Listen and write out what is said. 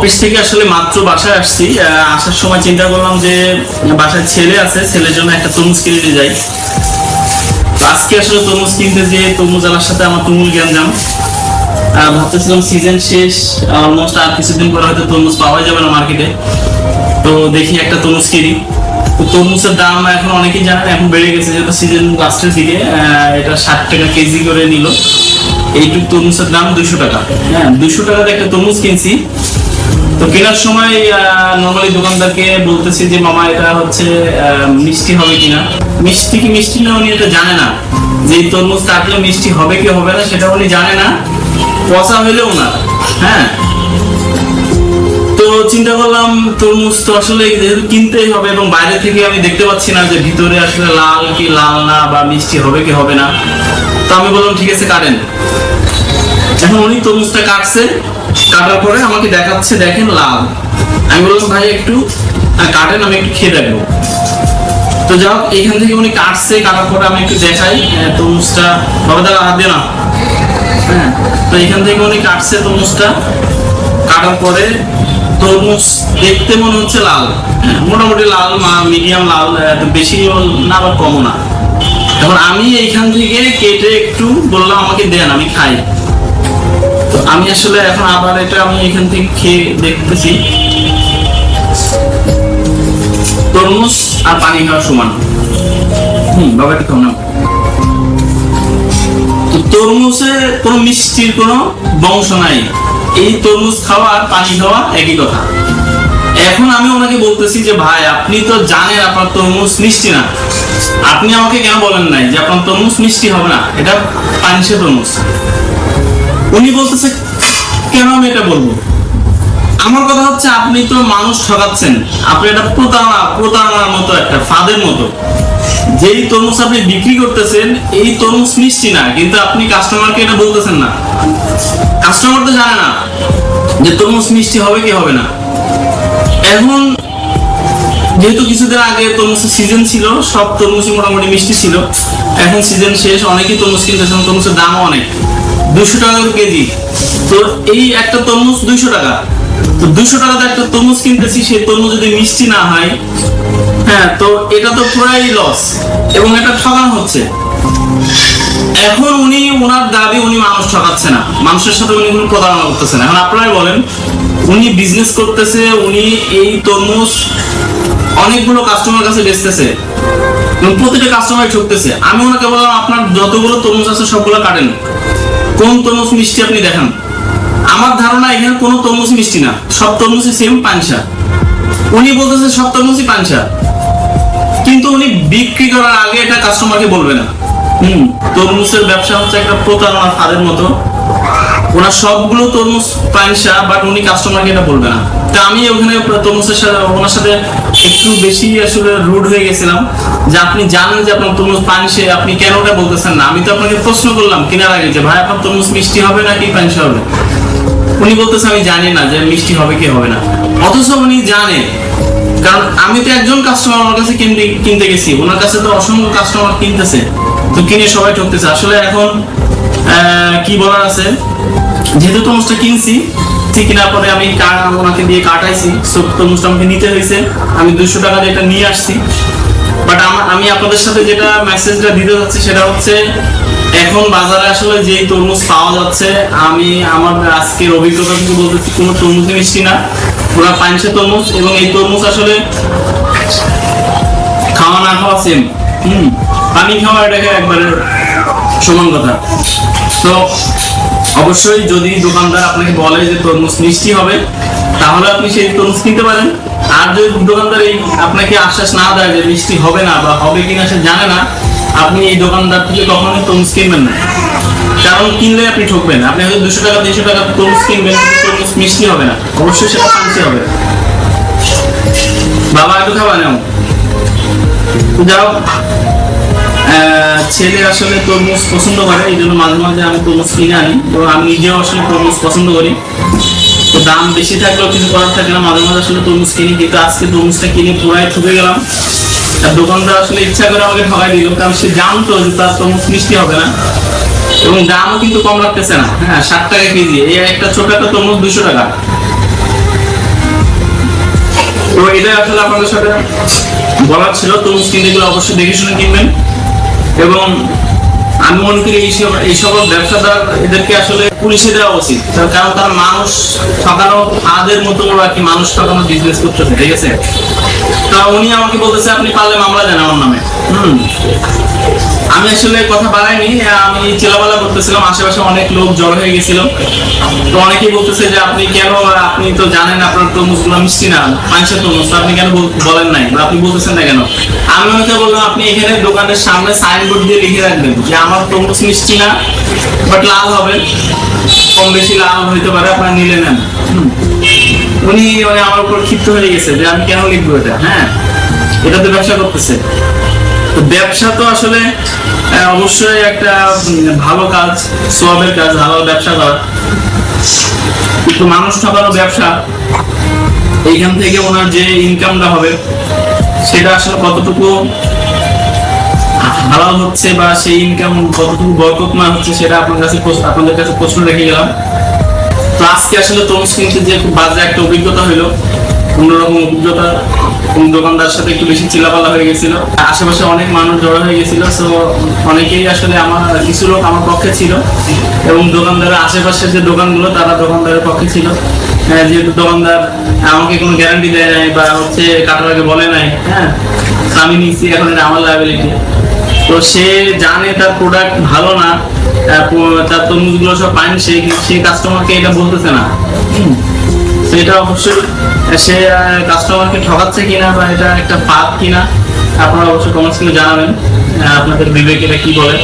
Office থেকে আসলে মাত্র বাসায় আসছি। আসার সময় চিন্তা করলাম যে বাসায় ছেলে আছে ছেলের জন্য একটা তরমুজ কিনে যাই। আজকে আসলে তরমুজ কিনতে যে তরমুজ আনার সাথে আমার তুমুল আহ, ভাবতেছিলাম সিজন শেষ অলমোস্ট আর কিছুদিন পরে হয়তো তরমুজ পাওয়া যাবে না মার্কেটে তো দেখি একটা তরমুজ কিনি। তো তরমুজের দাম এখন অনেকেই জানেন এখন বেড়ে গেছে যেহেতু সিজন লাস্টের দিকে। এটা ষাট টাকা কেজি করে নিল। এইটুক তরমুজের দাম দুশো টাকা। হ্যাঁ দুশো টাকাতে একটা তরমুজ কিনছি। তো কেনার সময় নর্মালি দোকানদারকে বলতেছি যে, মামা, এটা হচ্ছে মিষ্টি হবে কিনা? মিষ্টি কি মিষ্টি না, উনি এটা জানে না। যে তরমুজ কাটলে মিষ্টি হবে কি হবে না, সেটা উনি জানে না। পচা হইলেও না হ্যাঁ? তো চিন্তা করলাম, তরমুজ তো আসলে যেহেতু কিনতেই হবে এবং বাইরে থেকে আমি দেখতে পাচ্ছি না যে ভিতরে আসলে লাল কি লাল না বা মিষ্টি হবে কি হবে না। তো আমি বললাম, ঠিক আছে, কাটেন। এখন উনি তরমুজটা কাটছে। কাটার পরে আমাকে দেখাচ্ছে দেখেন লাল আমি বললাম ভাই একটু কাটেন আমি একটু খেয়ে দেখব। তো যাও এইখান থেকে উনি কাটছে কাটার পরে আমি একটু দেখাই তরমুজটা বাবা দাদা হাত দিয়ে না। হ্যাঁ তো এখান থেকে উনি কাটছে তরমুজটা। কাটার পরে তরমুজ দেখতে মনে হচ্ছে লাল। হ্যাঁ, মোটামুটি লাল মিডিয়াম লাল বেশি না আবার কমও না। এখন আমি এইখান থেকে কেটে একটু বললাম আমাকে দেন আমি খাই। আমি আসলে এখন আবার এটা আমি এখান থেকে খেয়ে দেখতেছি। তরমুজ আর পানি খাওয়া সমান। হুম, বাবা না তরমুজে কোনো মিষ্টির কোনো বংশ নাই। এই তরমুজ খাওয়া আর পানি খাওয়া একই কথা। এখন আমি ওনাকে বলতেছি যে, ভাই, আপনি তো জানেন আপনার তরমুজ মিষ্টি না। আপনি আমাকে কেন বলেন নাই যে আপনার তরমুজ মিষ্টি হবে না? এটা পানিসে তরমুজ। উনি বলতেছে, কেন আমি এটা বলব? আমার কথা হচ্ছে, আপনি তো মানুষ ঠকাচ্ছেন। আপনি এটা প্রতারণা, প্রতারণার মতো, একটা ফাঁদের মতো। যেই তরমুজ আপনি বিক্রি করতেছেন, এই তরমুজ মিষ্টি না, কিন্তু আপনি কাস্টমারকে এটা বলতেছেন না। কাস্টমার তো জানে না যে তরমুজ মিষ্টি হবে কি হবে না। এখন যেহেতু কিছুদিন আগে তরমুজের সিজন ছিল, সব তরমুজই মোটামুটি মিষ্টি ছিল। এখন সিজন শেষ, অনেকেই তরমুজ কিনতেছেন, তরমুজের দামও অনেক। দুশো টাকা কেজি। তো এই একটা তরমুজ দুইশো টাকা। তো দুইশো টাকাতে একটা তরমুজ কিনতেছি, সেই তরমুজ যদি মিষ্টি না হয় হ্যাঁ তো এটা তো পুরাই লস এবং এটা ঠকানো হচ্ছে। এখন উনি ওনার দাবি উনি মানুষ ঠকাচ্ছে না। মানুষের সাথে উনি কোনো প্রতারণা করতেছে না। এখন আপনারাই বলেন, উনি বিজনেস করতেছে, উনি এই তরমুজ অনেকগুলো কাস্টমার কাছে বেচতেছে। প্রতিটা কাস্টমার ঠকতেছে। আমি ওনাকে বললাম, আপনার যতগুলো তরমুজ আছে, সবগুলো কাটেন। কোন তরমুজ মিষ্টি আপনি দেখান? আমার ধারণা এখানে কোনো তরমুজ মিষ্টি না। সব তরমুজই সেম পাঞ্চা উনি বলতেছে সব তরমুজই পাঞ্চা কিন্তু উনি বিক্রি করার আগে এটা কাস্টমারকে বলবে না। হুম, তরমুজের ব্যবসা হচ্ছে একটা প্রতারণা ফাঁদের মতো। ওনার সবগুলো তরমুজ পানসা বাট উনি কাস্টমারকে এটা বলবে না। তা আমি ওখানে তরমুজের সাথে, ওনার সাথে একটু বেশি আসলে রুড হয়ে গেছিলাম যে আপনি জানেন যে আপনার তরমুজ পানসে, আপনি কেন ওটা বলতেছেন না? আমি তো আপনাকে প্রশ্ন করলাম কেনার আগে যে, ভাই, আপনার তরমুজ মিষ্টি হবে নাকি পানসা হবে? উনি বলতেছে, আমি জানি না যে মিষ্টি হবে কি হবে না। অথচ উনি জানে, কারণ আমি তো একজন কাস্টমার ওনার কাছে কিনতে গেছি। ওনার কাছে তো অসংখ্য কাস্টমার কিনতেছে, তো কিনে সবাই ঠকতেছে। আসলে এখন কি বলার আছে? যেহেতু তরমুজটা কিনছি, ঠিক কেনার পরে আমি ওনাকে দিয়ে কাটাইছি সব তরমুজটা আমাকে নিতে হয়েছে আমি দুশো টাকা দিয়ে এটা নিয়ে আসছি। বাট আমি আপনাদের সাথে যেটা মেসেজটা দিতে যাচ্ছি সেটা হচ্ছে, এখন বাজারে আসলে যে তরমুজ পাওয়া যাচ্ছে, আমি আমার আজকের অভিজ্ঞতা থেকে বলতেছি, কোনো তরমুজই মিষ্টি না পুরা পাইনসে তরমুজ এবং এই তরমুজ আসলে খাওয়া না খাওয়া সেম হুম, পানি খাওয়া এটাকে একবারে সমান কথা। তো অবশ্যই যদি দোকানদার আপনাকে বলে যে তরমুজ মিষ্টি হবে, তাহলে আপনি সেই তরমুজ কিনতে পারেন। আর যদি দোকানদার এই আপনাকে আশ্বাস না দেয় যে মিষ্টি হবে না বা হবে কিনা সে জানে না, আপনি এই দোকানদার থেকে কখনোই তরমুজ কিনবেন না। কারণ কিনলে আপনি ঠকবেন। আপনি হয়তো দুশো টাকা, তিনশো টাকা তরমুজ কিনবেন তরমুজ মিষ্টি হবে না। অবশ্যই সেটা পানসি হবে। বাবা, একটু খাবা নাও। যাও। ছেলে আসলে তরমুজ পছন্দ করে, এই জন্য মাঝে মাঝে আমি তরমুজ কিনে আনি। তো আমি নিজেও আসলে তরমুজ পছন্দ করি। তো দাম বেশি থাকলেও কিছু করার থাকে না, মাঝে মাঝে আসলে তরমুজ কিনি। কিন্তু আজকে তরমুজটা কিনে পুরাই ঠকে গেলাম। আর দোকানদার আসলে ইচ্ছা করে আমাকে ঠকাই দিল, কারণ সে জানতো যে তার তরমুজ মিষ্টি হবে না। এবং দামও কিন্তু কম রাখতেছে না। হ্যাঁ ষাট টাকা কেজি। এই একটা ছোট একটা তরমুজ দুশো টাকা। তো এটা আসলে আপনাদের সাথে বলার ছিল। তরমুজ কিনতে গেলে অবশ্যই দেখে শুনে কিনবেন। এবং আমি মনে করি এই সকল ব্যবসাদার এদেরকে আসলে পুলিশে দেওয়া উচিত। তার কারণ তারা মানুষ ঠকানো আমাদের মতো আর কি মানুষ ঠকানো বিজনেস করতেছে, ঠিক আছে? তা উনি আমাকে বলতেছে, আপনি পারলে মামলা দেন আমার নামে। হুম। আমি আসলে কথা বাড়াইনি আমি চেলাবেলা করতেছিলাম, আশেপাশে অনেক লোক জড়ো হয়ে গেছিল। তো অনেকেই বলতেছে যে, আপনি কেন, আপনি তো জানেন আপনার তরমুজগুলো মিষ্টি না মানুষের তরমুজ, তো আপনি কেন বলেন নাই, বা আপনি বলতেছেন না কেন? আমি ওনাকে বললাম, আপনি এখানে দোকানের সামনে সাইনবোর্ড দিয়ে লিখে রাখবেন যে, আমার তরমুজ মিষ্টি না বাট লাল হবে। কম বেশি লাল হইতে পারে, আপনার নিলে নেন। উনি মানে আমার উপর ক্ষিপ্ত হয়ে গেছে যে, আমি কেন লিখব এটা? হ্যাঁ এটা তো ব্যবসা করতেছে। তো ব্যবসা তো আসলে অবশ্যই একটা ভালো কাজ সবের কাজ ভালো ব্যবসা করা। কিন্তু মানুষ ঠকানো ব্যবসা। এইখান থেকে ওনার যে ইনকামটা হবে, সেটা আসলে কতটুকু হালাল হচ্ছে বা সেই ইনকাম কতটুকু বরকতময় হচ্ছে, সেটা আপনার কাছে আপনাদের কাছে প্রশ্ন রেখে গেলাম। তো আজকে আসলে তরমুজ কিনতে যে খুব বাজে একটা অভিজ্ঞতা হলো অন্যরকম অভিজ্ঞতা। দোকানদার সাথে একটু বেশি চিলাপালা হয়ে গেছিল। আশেপাশে অনেক মানুষ জড়ো হয়ে গেছিল তো অনেকেই আসলে আমার কিছু লোক আমার পক্ষে ছিল এবং দোকানদারের আশেপাশে যে দোকানগুলো তারা দোকানদারের পক্ষে ছিল। হ্যাঁ, যেহেতু দোকানদার আমাকে কোনো গ্যারান্টি দেয় নাই বা হচ্ছে কাটার আগে বলে নাই হ্যাঁ আমি নিচ্ছি এখন এটা আমার লাইবিলিটি তো সে জানে তার প্রোডাক্ট ভালো না তার তরমুজগুলো সব পায়নি সে সে কাস্টমারকে এটা বলতেছে না। এটা অবশ্যই সে কাস্টমারকে ঠকাচ্ছে কিনা বা এটা একটা পাপ কিনা, আপনারা অবশ্যই কমেন্টস কিন্তু জানাবেন আপনাদের বিবেক এটা কি বলে।